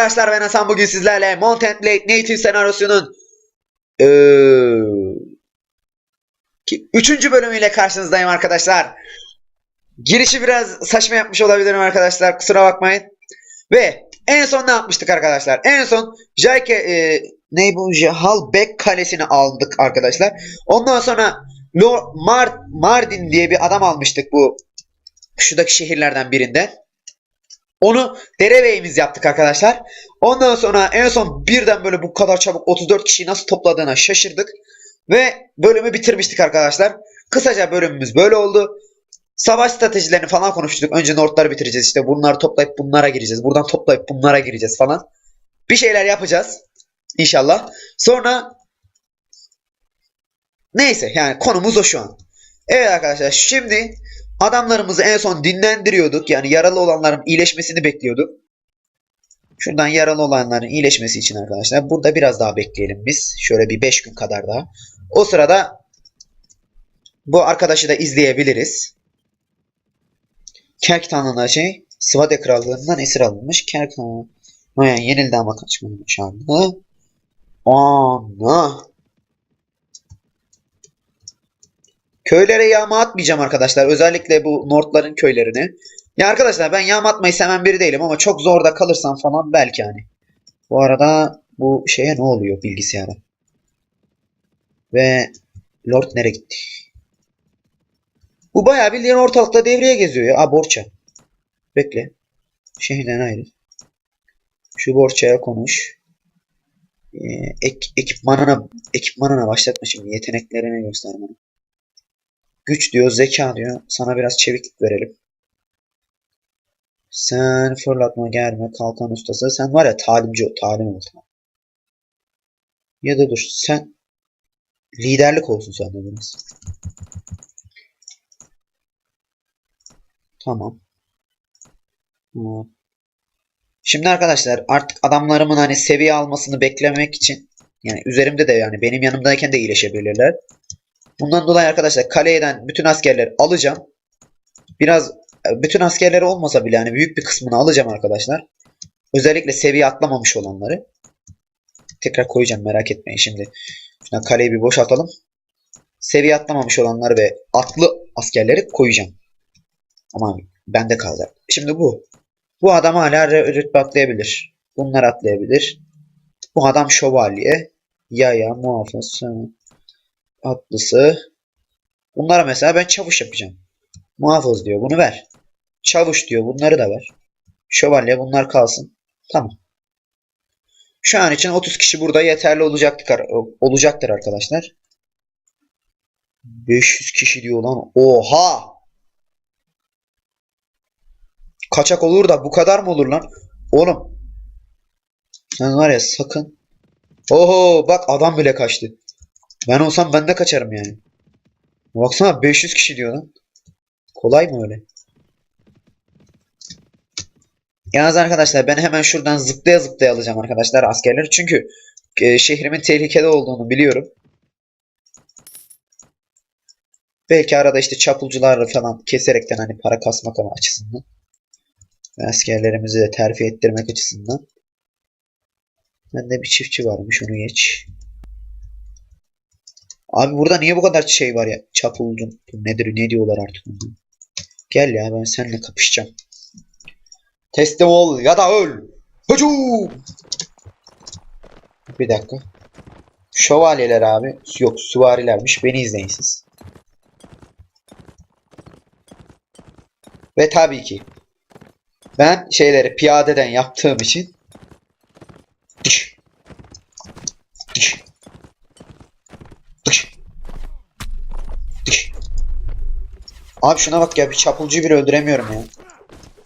arkadaşlar ben Hasan bugün sizlerle Mountain Blade Native senaryosunun ki- üçüncü bölümüyle karşınızdayım arkadaşlar. Girişi biraz saçma yapmış olabilirim arkadaşlar kusura bakmayın. Ve en son ne yapmıştık arkadaşlar? En son Jayke eee ne bu kalesini aldık arkadaşlar. Ondan sonra Lord Mar Mardin diye bir adam almıştık bu şuradaki şehirlerden birinden. Onu derebeyimiz yaptık arkadaşlar. Ondan sonra en son birden böyle bu kadar çabuk 34 kişiyi nasıl topladığına şaşırdık. Ve bölümü bitirmiştik arkadaşlar. Kısaca bölümümüz böyle oldu. Savaş stratejilerini falan konuştuk. Önce Nordları bitireceğiz işte. Bunları toplayıp bunlara gireceğiz. Buradan toplayıp bunlara gireceğiz falan. Bir şeyler yapacağız. İnşallah. Sonra neyse yani konumuz o şu an. Evet arkadaşlar şimdi Adamlarımızı en son dinlendiriyorduk. Yani yaralı olanların iyileşmesini bekliyorduk. Şuradan yaralı olanların iyileşmesi için arkadaşlar. Burada biraz daha bekleyelim biz. Şöyle bir 5 gün kadar daha. O sırada bu arkadaşı da izleyebiliriz. Kerktan'ın şey Svade Krallığından esir alınmış. Kerktan yani yenildi ama kaçmamış abi. Ana. Köylere yağma atmayacağım arkadaşlar. Özellikle bu Nordların köylerini. Ya arkadaşlar ben yağma atmayı seven biri değilim ama çok zorda kalırsam falan belki hani. Bu arada bu şeye ne oluyor bilgisayara? Ve Lord nereye gitti? Bu bayağı bildiğin ortalıkta devreye geziyor ya. Aa Borça. Bekle. Şehirden ayrı. Şu Borça'ya konuş. Ee, ek, ekipmanına, ekipmanına başlatma şimdi. Yeteneklerini göster. Güç diyor, zeka diyor. Sana biraz çeviklik verelim. Sen fırlatma, germe, kalkan ustası. Sen var ya talimci, talim ol. Ya da dur sen liderlik olsun sende biraz. Tamam. Şimdi arkadaşlar artık adamlarımın hani seviye almasını beklemek için yani üzerimde de yani benim yanımdayken de iyileşebilirler. Bundan dolayı arkadaşlar kaleden bütün askerleri alacağım. Biraz bütün askerleri olmasa bile yani büyük bir kısmını alacağım arkadaşlar. Özellikle seviye atlamamış olanları. Tekrar koyacağım merak etmeyin şimdi. Şuna kaleyi bir boşaltalım. Seviye atlamamış olanları ve atlı askerleri koyacağım. Ama bende kalacak. Şimdi bu. Bu adam hala rü- rütbe atlayabilir. Bunlar atlayabilir. Bu adam şövalye. Yaya, muhafız. Hı atlısı. Bunlara mesela ben çavuş yapacağım. Muhafız diyor bunu ver. Çavuş diyor bunları da ver. Şövalye bunlar kalsın. Tamam. Şu an için 30 kişi burada yeterli olacaktır, olacaktır arkadaşlar. 500 kişi diyor lan. Oha! Kaçak olur da bu kadar mı olur lan? Oğlum. Sen var ya sakın. Oho bak adam bile kaçtı. Ben olsam ben de kaçarım yani. Baksana 500 kişi diyor lan. Kolay mı öyle? Yalnız arkadaşlar ben hemen şuradan zıplaya zıplaya alacağım arkadaşlar askerleri. Çünkü e, şehrimin tehlikede olduğunu biliyorum. Belki arada işte çapulcularla falan keserekten hani para kasmak ama açısından. Ve askerlerimizi de terfi ettirmek açısından. Bende bir çiftçi varmış onu geç. Abi burada niye bu kadar şey var ya? Çapulcu nedir ne diyorlar artık. Gel ya ben seninle kapışacağım. Teslim ol ya da öl. Hücum. Bir dakika. Şövalyeler abi. Yok süvarilermiş. Beni izleyin siz. Ve tabii ki ben şeyleri piyadeden yaptığım için Abi şuna bak ya bir çapulcuyu bile öldüremiyorum ya.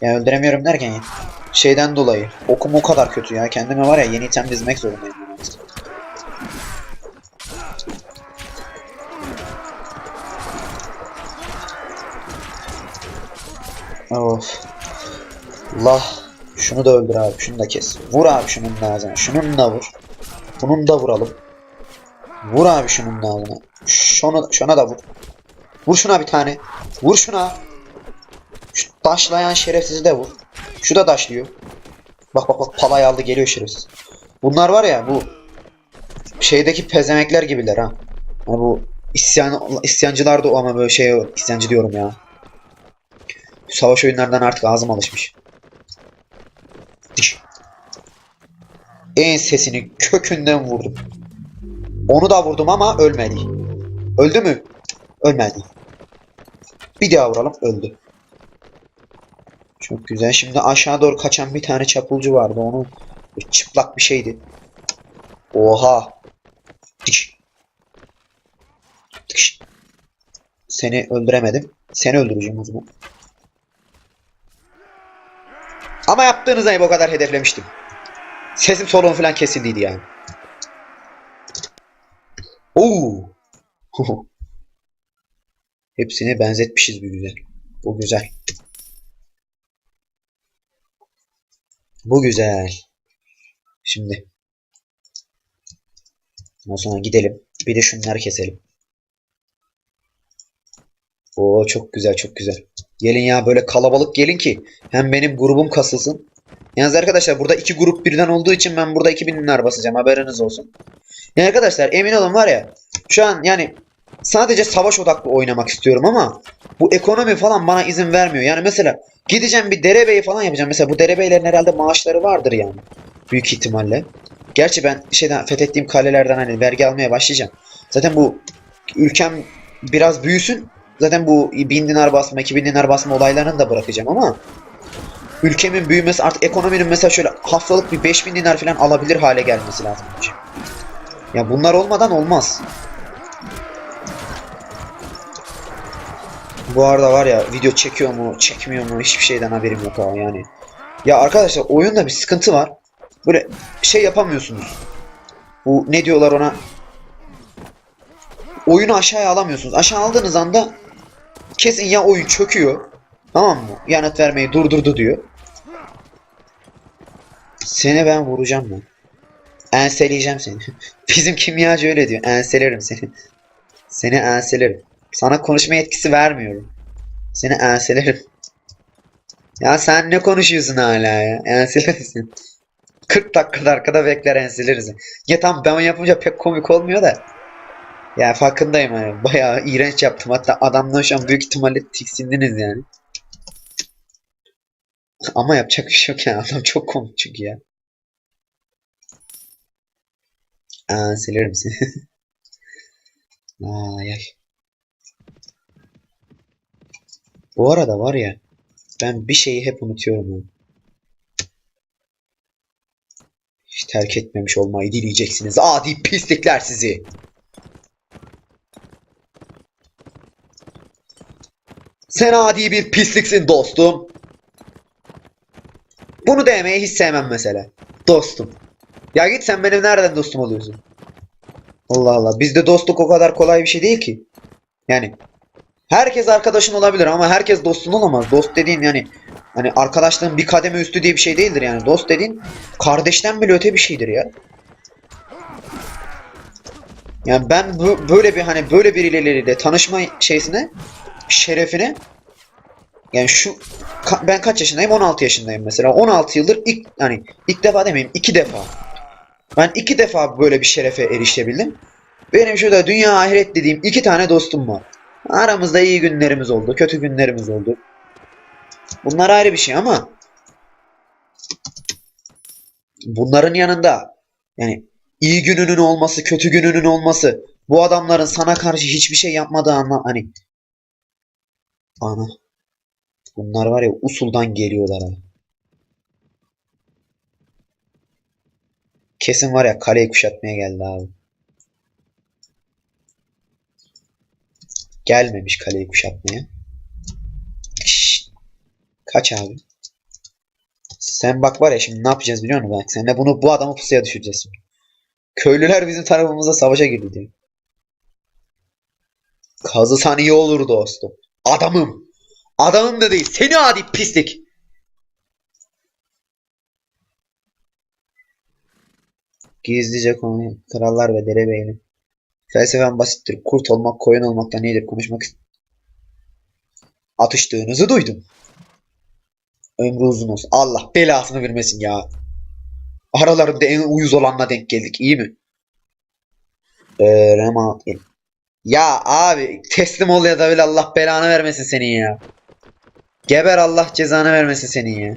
Ya öldüremiyorum derken ya. Şeyden dolayı. Okum o kadar kötü ya. Kendime var ya yeni item dizmek zorundayım. Of. Allah. Şunu da öldür abi. Şunu da kes. Vur abi şunun ağzına. Şunun da vur. Bunun da vuralım. Vur abi şunun ağzına. Şuna, şuna da vur. Vur şuna bir tane. Vur şuna. Şu taşlayan şerefsizi de vur. Şu da taşlıyor. Bak bak bak palay aldı geliyor şerefsiz. Bunlar var ya bu şeydeki pezemekler gibiler ha. Hani bu isyan isyancılar da ama böyle şey isyancı diyorum ya. Savaş oyunlarından artık ağzım alışmış. En sesini kökünden vurdum. Onu da vurdum ama ölmedi. Öldü mü? Ölmedi. Bir daha vuralım öldü. Çok güzel. Şimdi aşağı doğru kaçan bir tane çapulcu vardı. Onu çıplak bir şeydi. Oha. Diş. Diş. Seni öldüremedim. Seni öldüreceğim o zaman. Ama yaptığınız ayıp o kadar hedeflemiştim. Sesim soluğum falan kesildiydi yani. Oo. Hepsini benzetmişiz bir güzel. Bu güzel. Bu güzel. Şimdi. Ondan sonra gidelim. Bir de şunları keselim. Oo çok güzel çok güzel. Gelin ya böyle kalabalık gelin ki hem benim grubum kasılsın. Yalnız arkadaşlar burada iki grup birden olduğu için ben burada 2000 dinar basacağım haberiniz olsun. Yani arkadaşlar emin olun var ya şu an yani sadece savaş odaklı oynamak istiyorum ama bu ekonomi falan bana izin vermiyor. Yani mesela gideceğim bir derebeyi falan yapacağım. Mesela bu derebeylerin herhalde maaşları vardır yani. Büyük ihtimalle. Gerçi ben şeyden fethettiğim kalelerden hani vergi almaya başlayacağım. Zaten bu ülkem biraz büyüsün. Zaten bu 1000 dinar basma, 2000 dinar basma olaylarını da bırakacağım ama ülkemin büyümesi artık ekonominin mesela şöyle haftalık bir 5000 dinar falan alabilir hale gelmesi lazım. Ya bunlar olmadan olmaz. Bu arada var ya video çekiyor mu çekmiyor mu hiçbir şeyden haberim yok ha yani. Ya arkadaşlar oyunda bir sıkıntı var. Böyle şey yapamıyorsunuz. Bu ne diyorlar ona? Oyunu aşağıya alamıyorsunuz. Aşağı aldığınız anda kesin ya oyun çöküyor. Tamam mı? Yanıt vermeyi durdurdu diyor. Seni ben vuracağım ben. Enseleyeceğim seni. Bizim kimyacı öyle diyor. Enselerim seni. Seni enselerim. Sana konuşma yetkisi vermiyorum. Seni enselerim. Ya sen ne konuşuyorsun hala ya? Enselersin. 40 dakikada arkada bekler enseleriz. Ya tamam ben yapınca pek komik olmuyor da. Ya farkındayım hani. Bayağı iğrenç yaptım. Hatta adamdan şu an büyük ihtimalle tiksindiniz yani. Ama yapacak bir şey yok ya. Adam çok komik çünkü ya. Aa, seni. Ay ay. Bu arada var ya ben bir şeyi hep unutuyorum. Hiç terk etmemiş olmayı dileyeceksiniz. Adi pislikler sizi. Sen adi bir pisliksin dostum. Bunu demeyi hiç sevmem mesela. Dostum. Ya git sen benim nereden dostum oluyorsun? Allah Allah. Bizde dostluk o kadar kolay bir şey değil ki. Yani herkes arkadaşın olabilir ama herkes dostun olamaz. Dost dediğin yani hani arkadaşlığın bir kademe üstü diye bir şey değildir yani. Dost dediğin kardeşten bile öte bir şeydir ya. Yani ben bu, böyle bir hani böyle birileriyle tanışma şeysine şerefine yani şu ka- ben kaç yaşındayım? 16 yaşındayım mesela. 16 yıldır ilk hani ilk defa demeyeyim iki defa. Ben iki defa böyle bir şerefe erişebildim. Benim şurada dünya ahiret dediğim iki tane dostum var. Aramızda iyi günlerimiz oldu, kötü günlerimiz oldu. Bunlar ayrı bir şey ama bunların yanında yani iyi gününün olması, kötü gününün olması, bu adamların sana karşı hiçbir şey yapmadığı anlam hani ana bunlar var ya usuldan geliyorlar ha. Kesin var ya kaleyi kuşatmaya geldi abi. Gelmemiş kaleyi kuşatmaya. Kaç abi. Sen bak var ya şimdi ne yapacağız biliyor musun? Bak seninle bunu bu adamı pusuya düşüreceğiz. Köylüler bizim tarafımıza savaşa girdi diyor. Kazısan iyi olur dostum. Adamım. Adamım da değil. Seni adi pislik. Gizlice konu krallar ve derebeyler. Felsefen basittir. Kurt olmak koyun olmaktan iyidir. Konuşmak atıştığınızı duydum. Ömrü uzun olsun. Allah belasını vermesin ya. Aralarında en uyuz olanla denk geldik. iyi mi? Ee. Ya abi teslim ol ya da öyle Allah belanı vermesin senin ya. Geber Allah cezanı vermesin senin ya.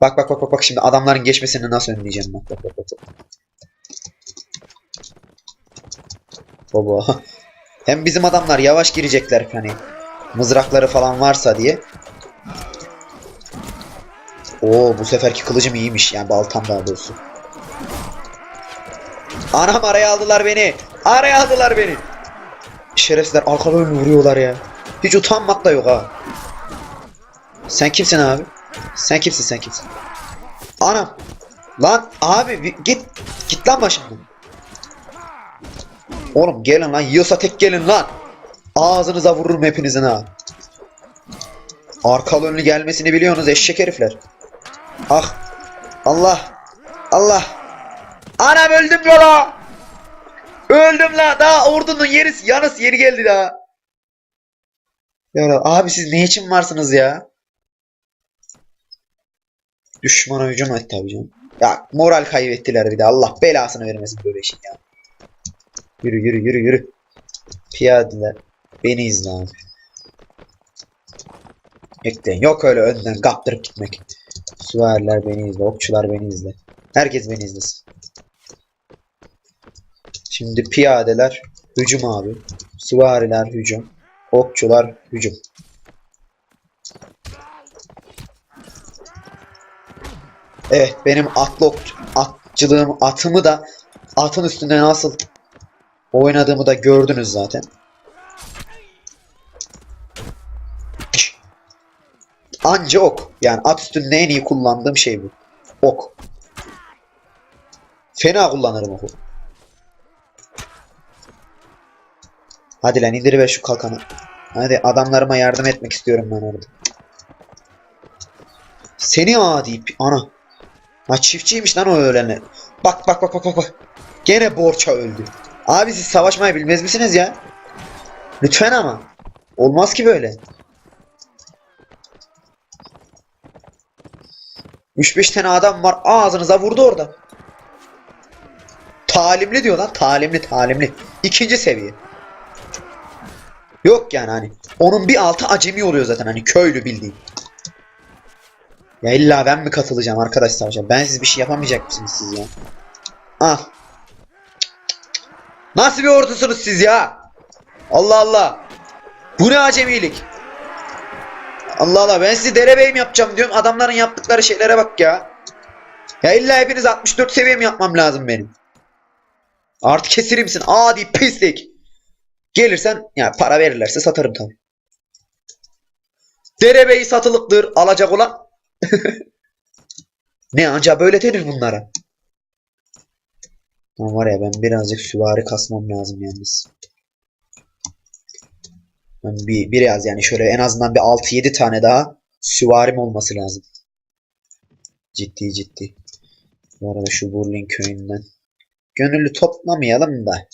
Bak bak bak bak bak şimdi adamların geçmesini nasıl önleyeceğim bak bak bak bak. Baba. Hem bizim adamlar yavaş girecekler hani mızrakları falan varsa diye. Oo bu seferki kılıcım iyiymiş yani baltam daha doğrusu. Anam araya aldılar beni. Araya aldılar beni. Şerefsizler arkalarını vuruyorlar ya. Hiç utanmak da yok ha. Sen kimsin abi? Sen kimsin sen kimsin? Anam. Lan abi git. Git lan başımdan. Oğlum gelin lan. Yiyorsa tek gelin lan. Ağzınıza vururum hepinizin ha. Arkalı önlü gelmesini biliyorsunuz eşek herifler. Ah. Allah. Allah. Anam öldüm yola. Öldüm la. Daha ordunun yeri yanıs yeri geldi daha. Ya abi siz ne için varsınız ya? Düşmana hücum et tabii canım. Ya moral kaybettiler bir de. Allah belasını vermesin böyle şey ya. Yürü yürü yürü yürü. Piyadeler. Beni izle abi. Bekleyin. Yok öyle önden kaptırıp gitmek. Süvariler beni izle. Okçular beni izle. Herkes beni izlesin. Şimdi piyadeler hücum abi. Süvariler hücum. Okçular hücum. Evet benim atlı atçılığım atımı da atın üstünde nasıl oynadığımı da gördünüz zaten. Anca ok. Yani at üstünde en iyi kullandığım şey bu. Ok. Fena kullanırım oku. Hadi lan indiriver şu kalkanı. Hadi adamlarıma yardım etmek istiyorum ben orada. Seni adi pi- ana. Ha çiftçiymiş lan o öğlene. Bak bak bak bak bak. Gene borça öldü. Abi siz savaşmayı bilmez misiniz ya? Lütfen ama. Olmaz ki böyle. 3-5 tane adam var ağzınıza vurdu orada. Talimli diyor lan. Talimli talimli. İkinci seviye. Yok yani hani. Onun bir altı acemi oluyor zaten hani köylü bildiğin. Ya illa ben mi katılacağım arkadaş savaşa? Ben siz bir şey yapamayacak mısınız siz ya? Ah. Nasıl bir ordusunuz siz ya? Allah Allah. Bu ne acemilik? Allah Allah ben sizi derebeyim yapacağım diyorum. Adamların yaptıkları şeylere bak ya. Ya illa hepiniz 64 seviye mi yapmam lazım benim? Artı kesirir misin? Adi pislik. Gelirsen ya para verirlerse satarım tabii. Derebeyi satılıktır alacak olan. ne anca böyle denir bunlara. Lan var ya ben birazcık süvari kasmam lazım yalnız. Ben bir, biraz yani şöyle en azından bir 6-7 tane daha süvarim olması lazım. Ciddi ciddi. Bu arada şu Burlin köyünden. Gönüllü toplamayalım da.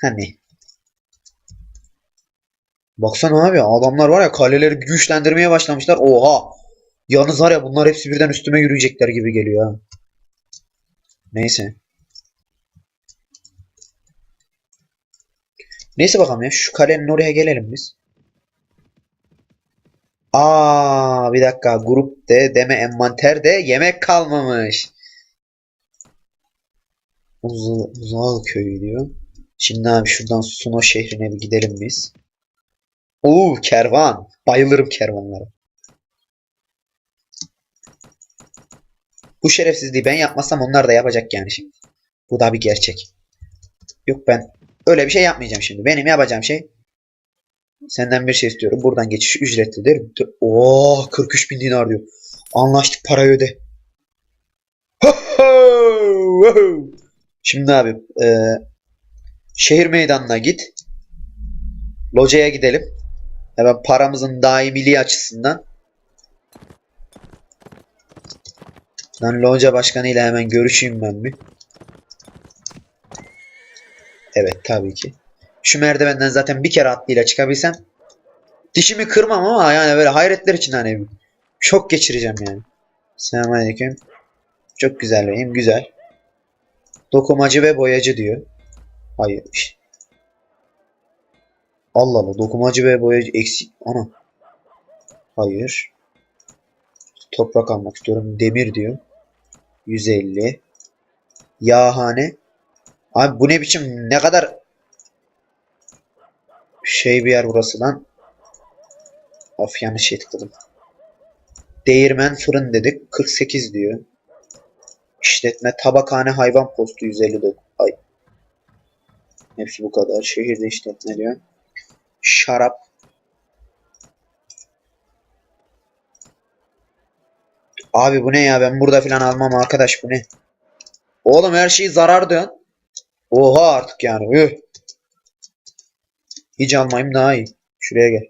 Hani. Baksana abi adamlar var ya kaleleri güçlendirmeye başlamışlar. Oha. Yalnız var ya bunlar hepsi birden üstüme yürüyecekler gibi geliyor ha. Neyse. Neyse bakalım ya. Şu kalenin oraya gelelim biz. Aa bir dakika. Grup de deme envanter de yemek kalmamış. Uzal, köyü diyor. Şimdi abi şuradan Suno şehrine bir gidelim biz. Oo kervan. Bayılırım kervanlara. Bu şerefsizliği ben yapmasam onlar da yapacak yani şimdi. Bu da bir gerçek. Yok ben öyle bir şey yapmayacağım şimdi. Benim yapacağım şey senden bir şey istiyorum. Buradan geçiş ücretlidir. Oo 43 bin dinar diyor. Anlaştık parayı öde. Şimdi abi e, şehir meydanına git. Locaya gidelim. Hemen paramızın daimiliği açısından. Lan loca başkanı ile hemen görüşeyim ben bir. Evet tabii ki. Şu merdivenden zaten bir kere atlıyla çıkabilsem dişimi kırmam ama yani böyle hayretler için hani şok geçireceğim yani. Selamünaleyküm. Çok güzel beyim. Güzel. Dokumacı ve boyacı diyor. Hayır. Allah Allah. Dokumacı ve boyacı eksik. Ana. Hayır. Toprak almak istiyorum. Demir diyor. 150. Yağhane. Abi bu ne biçim ne kadar şey bir yer burası lan. Of yanlış şey tıkladım. Değirmen fırın dedik. 48 diyor. İşletme tabakhane hayvan postu 159. Ay. Hepsi bu kadar. Şehirde işletme diyor. Şarap. Abi bu ne ya? Ben burada falan almam arkadaş bu ne? Oğlum her şey zarar diyorsun. Oha artık yani. Üh. Hiç almayayım daha iyi. Şuraya gel.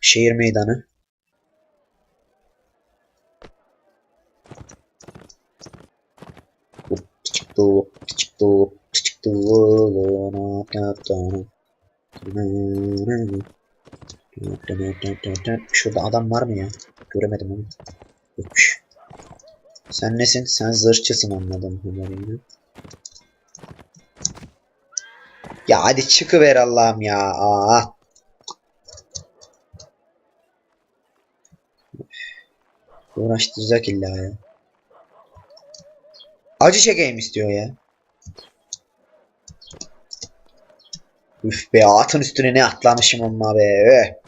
Şehir meydanı. Çıktı, Şurada adam var mı ya? Göremedim onu. Sen nesin? Sen zırhçısın anladım kadarıyla. Ya hadi çıkıver Allah'ım ya. Aa. Uğraştıracak illa ya. Acı çekeyim istiyor ya. Üf be atın üstüne ne atlamışım amma be.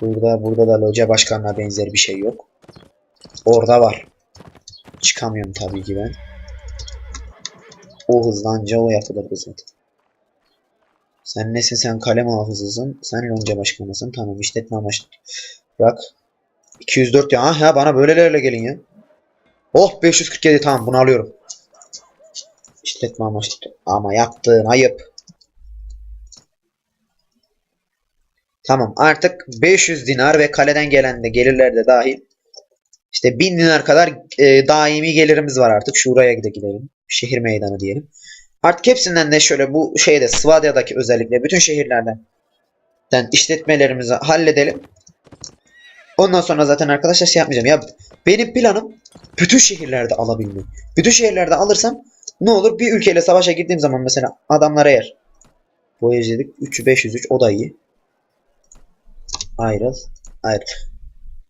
Burada burada da loca başkanına benzer bir şey yok. Orada var. Çıkamıyorum tabii ki ben. O hızlanca o yapılırdı zaten. Sen nesin sen kalem hafızısın. Sen lonca başkanısın. Tamam işletme amaçlı. Bırak. 204 ya. Ha bana böylelerle gelin ya. Oh 547 tamam bunu alıyorum. İşletme amaçlı. Ama yaptığın ayıp. Tamam artık 500 dinar ve kaleden gelen de gelirler de dahil. İşte 1000 dinar kadar e, daimi gelirimiz var artık. Şuraya da gidelim. Şehir meydanı diyelim. Artık hepsinden de şöyle bu şeyde Svadya'daki özellikle bütün şehirlerden den işletmelerimizi halledelim. Ondan sonra zaten arkadaşlar şey yapmayacağım. Ya benim planım bütün şehirlerde alabilmek. Bütün şehirlerde alırsam ne olur bir ülkeyle savaşa girdiğim zaman mesela adamlar eğer boyacı dedik 3'ü 503 o da iyi. Ayrıl. Ayrıl.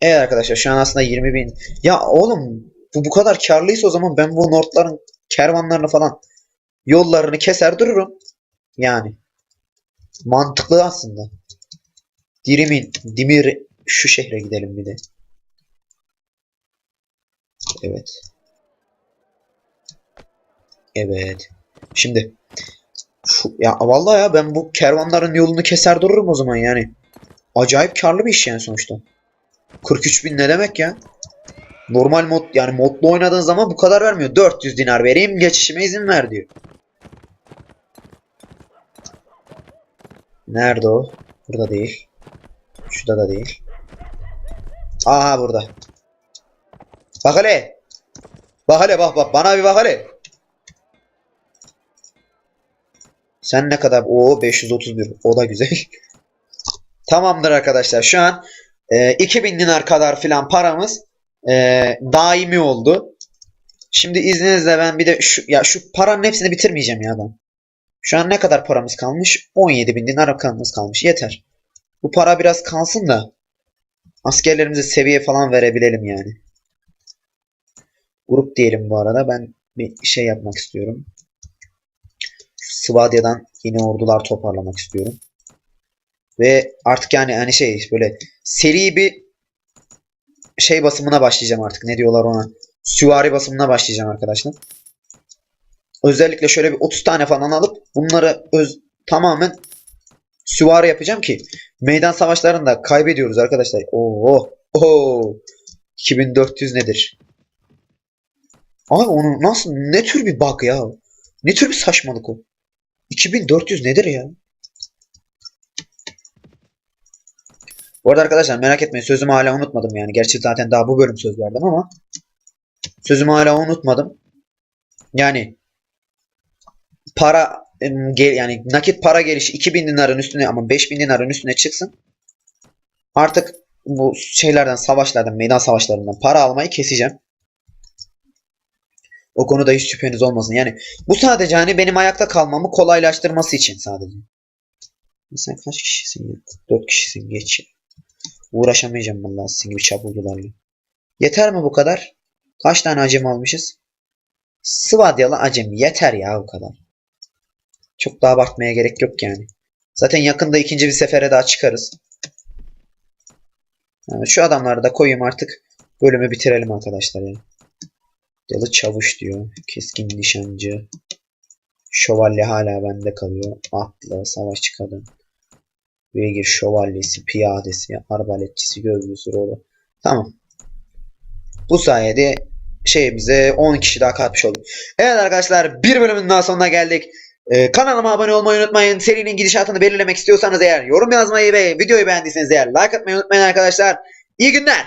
Evet arkadaşlar şu an aslında 20 bin. Ya oğlum bu bu kadar karlıysa o zaman ben bu Nordların kervanlarını falan yollarını keser dururum. Yani. Mantıklı aslında. Dirimin, Dimir şu şehre gidelim bir de. Evet. Evet. Şimdi şu, ya vallahi ya ben bu kervanların yolunu keser dururum o zaman yani. Acayip karlı bir iş yani sonuçta. 43 bin ne demek ya? Normal mod yani modlu oynadığın zaman bu kadar vermiyor. 400 dinar vereyim geçişime izin ver diyor. Nerede o? Burada değil. Şurada da değil. Aha burada. Bak hele. Bak hele bak bak bana bir bak hele. Sen ne kadar? Oo 531. O da güzel. Tamamdır arkadaşlar. Şu an e, 2000 dinar kadar filan paramız e, daimi oldu. Şimdi izninizle ben bir de şu ya şu paranın hepsini bitirmeyeceğim ya ben. Şu an ne kadar paramız kalmış? 17 bin dinar paramız kalmış. Yeter. Bu para biraz kalsın da askerlerimize seviye falan verebilelim yani. Grup diyelim bu arada. Ben bir şey yapmak istiyorum. Svadya'dan yeni ordular toparlamak istiyorum. Ve artık yani hani şey böyle seri bir şey basımına başlayacağım artık. Ne diyorlar ona? Süvari basımına başlayacağım arkadaşlar. Özellikle şöyle bir 30 tane falan alıp bunları öz tamamen süvari yapacağım ki meydan savaşlarında kaybediyoruz arkadaşlar. Oo, oo. 2400 nedir? Abi onu nasıl ne tür bir bug ya? Ne tür bir saçmalık o? 2400 nedir ya? Bu arada arkadaşlar merak etmeyin sözümü hala unutmadım yani. Gerçi zaten daha bu bölüm söz verdim ama sözümü hala unutmadım. Yani para yani nakit para gelişi 2000 dinarın üstüne ama 5000 dinarın üstüne çıksın. artık bu şeylerden savaşlardan meydan savaşlarından para almayı keseceğim. O konuda hiç şüpheniz olmasın. Yani bu sadece hani benim ayakta kalmamı kolaylaştırması için sadece. Sen kaç kişisin ya? 4 kişisin geç. Uğraşamayacağım vallahi sizin gibi çapulcularla. Yeter mi bu kadar? Kaç tane acem almışız? Sıvadyalı acem yeter ya bu kadar. Çok da abartmaya gerek yok yani. Zaten yakında ikinci bir sefere daha çıkarız. Yani şu adamları da koyayım artık. Bölümü bitirelim arkadaşlar ya. Yalı çavuş diyor. Keskin nişancı. Şövalye hala bende kalıyor. Atlı, savaşçı kadın. Beygir şövalyesi, piyadesi, arbaletçisi, gözlüsü, rolu. Tamam. Bu sayede şeyimize 10 kişi daha katmış olduk. Evet arkadaşlar bir bölümün daha sonuna geldik. Ee, kanalıma abone olmayı unutmayın. Serinin gidişatını belirlemek istiyorsanız eğer yorum yazmayı ve videoyu beğendiyseniz eğer like atmayı unutmayın arkadaşlar. İyi günler.